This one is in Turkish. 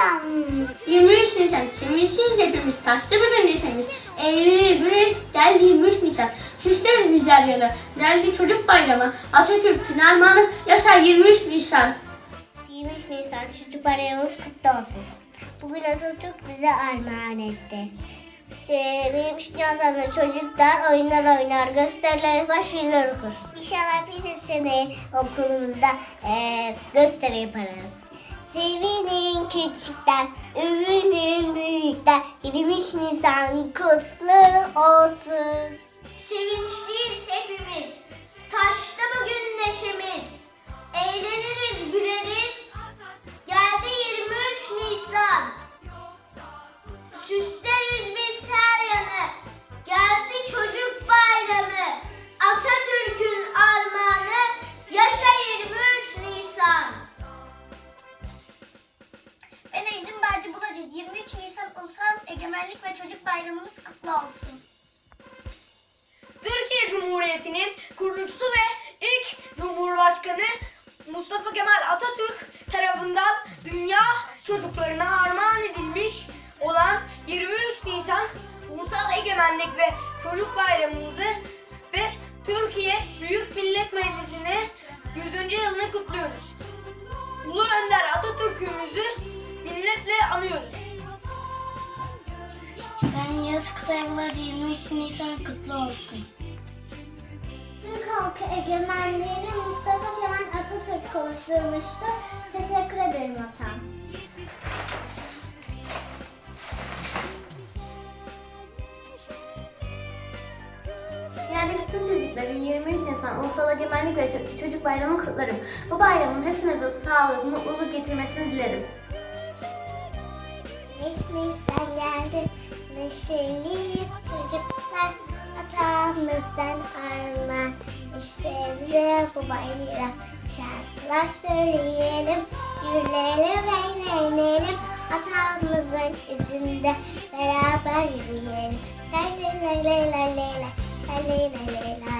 Nisan. 23 Nisan sevinçliyiz hepimiz. Taslı bir neşemiz. Eğleniriz. Geldi 23 Nisan. Süsleriz bizler yana. Geldi çocuk bayramı. Atatürk'ün armağanı. Yaşar 23 Nisan. 23 Nisan çocuk bayramımız kutlu olsun. Bugün Atatürk bize armağan etti. Ee, 23 Nisan'da çocuklar oyunlar oynar, gösteriler başarılar okur. İnşallah biz de seneye okulumuzda ee, gösteri yaparız. Sevinin küçükler, övünün büyükler. 23 Nisan kutlu olsun. Sevinçliyiz hepimiz. 23 Nisan Ulusal Egemenlik ve Çocuk Bayramımız kutlu olsun. Türkiye Cumhuriyeti'nin kurucusu ve ilk Cumhurbaşkanı Mustafa Kemal Atatürk tarafından dünya çocuklarına armağan edilmiş olan 23 Nisan Ulusal Egemenlik ve Çocuk Bayramımızı ve Türkiye Büyük Millet Meclisi'ne 100. yılını kutluyoruz. Ulu Önder Atatürk'ümüzü minnetle anıyoruz. Ben Yaz Kutaybalar 23 Nisan kutlu olsun. Türk halkı egemenliğini Mustafa Kemal Atatürk oluşturmuştu. Teşekkür ederim Hasan. Yani bütün çocukların 23 Nisan Ulusal Egemenlik ve Ço- Çocuk Bayramı kutlarım. Bu bayramın hepimize sağlık, mutluluk getirmesini dilerim. Geçmişten geldi neşeli çocuklar atamızdan armağan. İşte bize bu bayram şarkılar söyleyelim, ve eğlenelim. Atamızın izinde beraber yürüyelim. Lay lay lay lay lay lay lay lay lay lay.